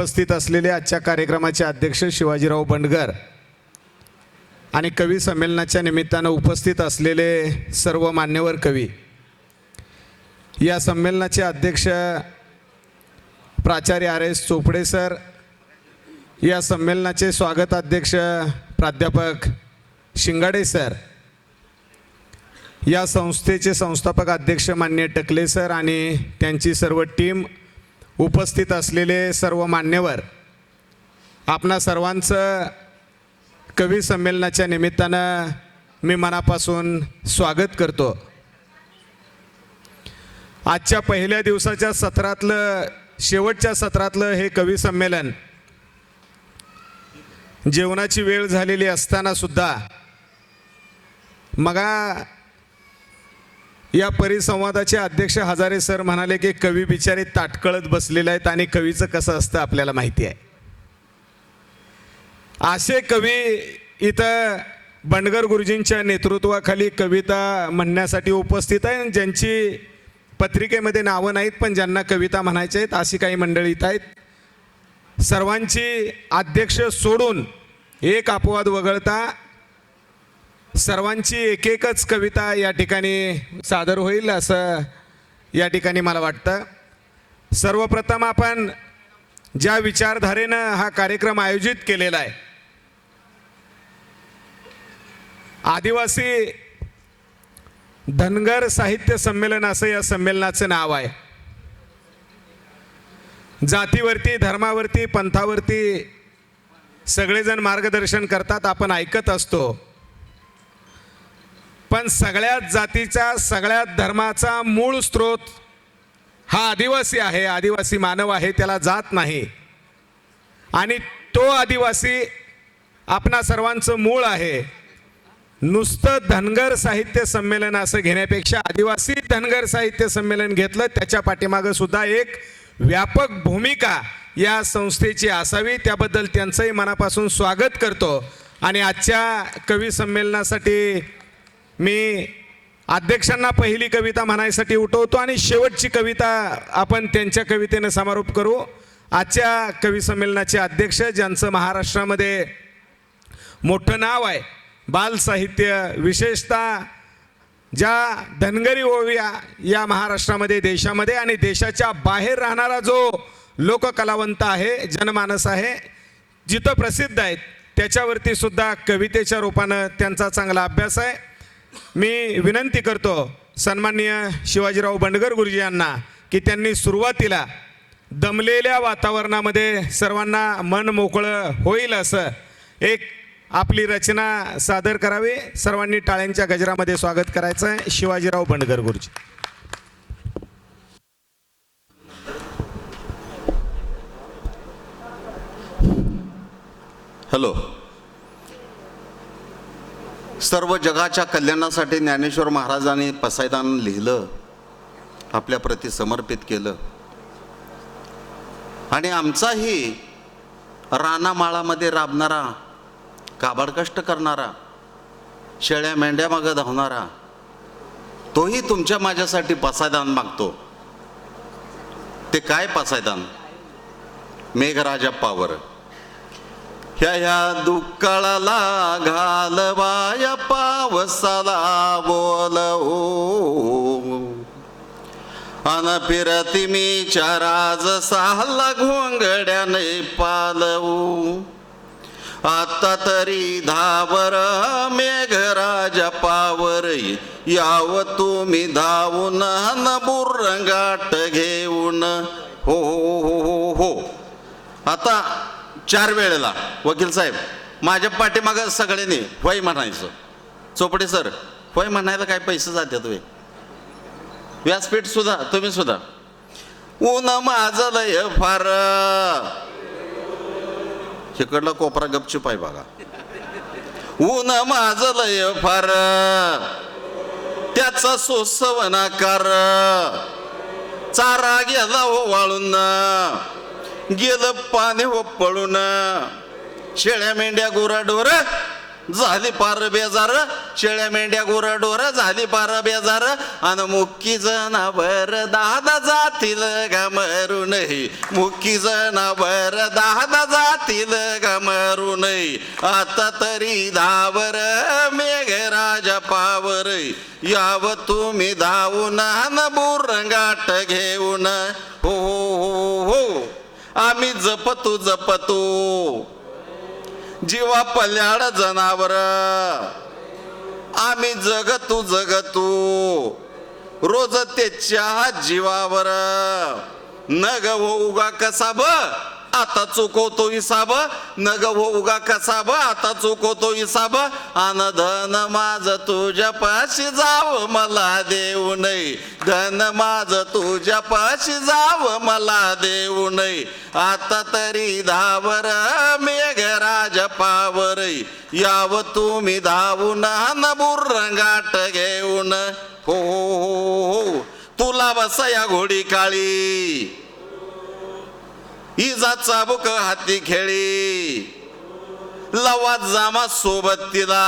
उपस्थित असलेले आजच्या कार्यक्रमाचे अध्यक्ष शिवाजीराव बंडगर आणि कवी संमेलनाच्या निमित्तानं उपस्थित असलेले सर्व मान्यवर कवी. या संमेलनाचे अध्यक्ष प्राचार्य आर एस चोपडे सर या संमेलनाचे स्वागत अध्यक्ष प्राध्यापक शिंगाडे सर या संस्थेचे संस्थापक अध्यक्ष मान्य टकले सर आणि त्यांची सर्व टीम उपस्थित असलेले सर्व मान्यवर आपणा सर्वांचं कवी संमेलनाच्या निमित्तानं मी मनापासून स्वागत करतो. आजच्या पहिल्या दिवसाच्या सत्रातलं शेवटच्या सत्रातलं हे कवी संमेलन जेवणाची वेळ झालेली असताना सुद्धा मगा या परिसंवादाचे अध्यक्ष हजारे सर म्हणाले की कवी बिचारे ताटकळत बसलेले आहेत आणि कवीचं कसं असतं आपल्याला माहिती आहे. असे कवी इथं बंडगर गुरुजींच्या नेतृत्वाखाली कविता म्हणण्यासाठी उपस्थित आहे आणि ज्यांची पत्रिकेमध्ये नावं नाहीत पण ज्यांना कविता म्हणायच्या आहेत अशी काही मंडळी इथं आहेत. सर्वांची अध्यक्ष सोडून एक अपवाद वगळता सर्वांची एक एकच कविता या ठिकाणी सादर होईल असं या ठिकाणी मला वाटतं. सर्वप्रथम आपण ज्या विचारधारेनं हा कार्यक्रम आयोजित केलेला आहे आदिवासी धनगर साहित्य संमेलन असं या संमेलनाचं नाव आहे. जातीवरती धर्मावरती पंथावरती सगळेजण मार्गदर्शन करतात आपण ऐकत असतो. पण सगळ्याच जातीचा सगळ्यात धर्माचा मूळ स्रोत हा आदिवासी आहे. आदिवासी मानव आहे त्याला जात नाही. आणि तो आदिवासी आपणा सर्वांचं मूळ आहे. नुसतं धनगर साहित्य संमेलन असं घेण्यापेक्षा आदिवासी धनगर साहित्य संमेलन घेतलं त्याच्या पाठीमागं सुद्धा एक व्यापक भूमिका या संस्थेची असावी त्याबद्दल त्यांचंही मनापासून स्वागत करतो. आणि आजच्या कवी संमेलनासाठी मी अध्यक्षांना पहिली कविता म्हणायसाठी उठवतो आणि शेवटची कविता आपण त्यांच्या कवितेनं समारोप करू. आजच्या कवी संमेलनाचे अध्यक्ष ज्यांचं महाराष्ट्रामध्ये मोठं नाव आहे बाल साहित्य विशेषतः ज्या धनगरी ओविया या महाराष्ट्रामध्ये देशामध्ये आणि देशाच्या बाहेर राहणारा जो लोककलावंत आहे जनमानस आहे जिथं प्रसिद्ध आहेत त्याच्यावरती सुद्धा कवितेच्या रूपानं त्यांचा चांगला अभ्यास आहे. मी विनंती करतो सन्माननीय शिवाजीराव बंडगर गुरुजी यांना की त्यांनी सुरुवातीला दमलेल्या वातावरणामध्ये सर्वांना मन मोकळं होईल असं एक आपली रचना सादर करावी. सर्वांनी टाळ्यांच्या गजरामध्ये स्वागत करायचं आहे शिवाजीराव बंडगर गुरुजी. हॅलो. सर्व जगाच्या कल्याणासाठी ज्ञानेश्वर महाराजांनी पसायदान लिहिलं आपल्या प्रती समर्पित केलं. आणि आमचाही रानामाळामध्ये राबणारा काबाडकष्ट करणारा शेळ्या मेंढ्या मागं धावणारा तोही तुमच्या माझ्यासाठी पसायदान मागतो. ते काय पसायदान? मेघराजप्पावर ह्या ह्या दुष्काळाला घालवाया पावसाला बोलवू. अन मी चाराज साहला घोंगड्याने पालवू. आता तरी धावर मेघराजा पावर याव तुम्ही धावून न बुरंगाट घेऊन. हो हो हो हो. हो. आता चार वेळेला. वकील साहेब माझ्या पाठीमागं सगळ्यांनी होय म्हणायचं. चोपडे सर होय म्हणायला काय पैसे जातात वे? व्यासपीठ सुद्धा तुम्ही सुद्धा. ऊन माझं लय फार. तिकडला कोपरा गपचूप आहे बघा. ऊन माझं लय फार. त्याचा सोसव नाकार चारा गेला हो वाळून. गेलं पाणी हो पळून. शेळ्या मेंढ्या गुराढोर झाली पार बेजार. शेळ्या मेंढ्या गुरडोर झाली पार बेजार. आणि मुक्की जनावर दादा जातील ग नाही मुक्की जनावर दादा जातील ग नाही आता तरी धावर मेघराजा पावर याव तुम्ही धावून न बुरंगाट घेऊन. हो हो हो हो. आम्ही जपतो जपतो. जीवा पल्याड जनावर. आम्ही जगतू जगतू. रोज त्याच्या जीवावर. न ग होऊ उगा कसा ब? आता चुकवतो हिसाब न हो उगा कसाब आता चुकवतो हिसाब. अन धन माझ तुझ्या पाशी जाव मला देऊ नये. धन माझ तुझ्या पाशी जाव मला देऊ नये. आता तरी धावर मेघराज पावर. याव तुम्ही धावून न बुरंगाट घेऊन. हो हो हो, हो, हो. तुला बस या घोडी काळी. इजा चाबुक हाती खेळी. लवा जामा सोबत तिला.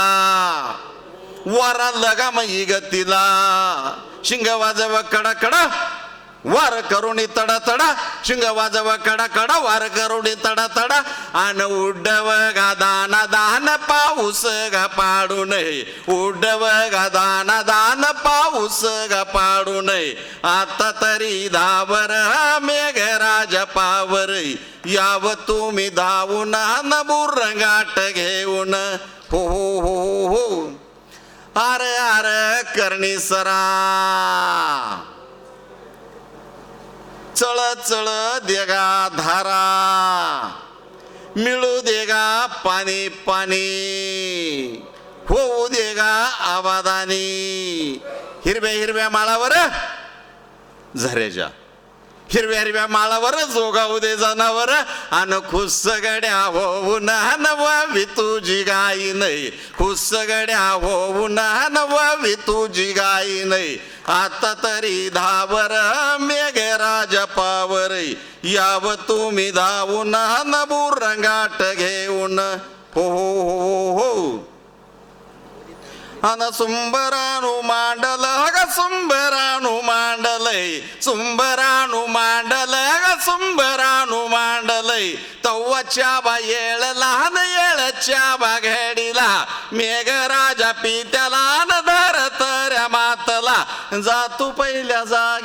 वारा लगा मग तिला. शिंग वाजव कडा कडा वार करुणी तडा तडा. शिंग वाजव कडा कडा वार करुणी तडा तडा. आन उड्डव गा दाना दान. पाऊस पाडू नये उडव गा दाना दान पाऊस गा पाडू नये आता तरी धावर मेघराज पावर याव तुम्ही धावून न गाठ घेऊन. हो हो हो हो, हो. अरे अरे करणी सरा. चळ चळ देगा धारा. मिळू देगा पाणी पाणी होऊ हो देगा आबादानी हिरव्या हिरव्या माळावर झऱ्याच्या. हिरव्या हिरव्या माळावर जोगाऊ दे जनावर. अन खुस गड्या होऊन नवावी तुझी गाई नाही. खुस गड्या होऊन नवावी तुझी गाई नाही. आता तरी धावर मेघराज पावर. याव तुम्ही धावून न रंगाट घेऊन. हो हो हो हो. हो. अन सुंबराणू मांडल ग सुंबराणू मांडलय सुंबराणू मांडल ग सुंबराणू मांडलय तव्वाच्या बा येळ लहान येळच्या बा घडीला मेघराजा पित्याला न धर तर मातला जातू पहिल्या जागी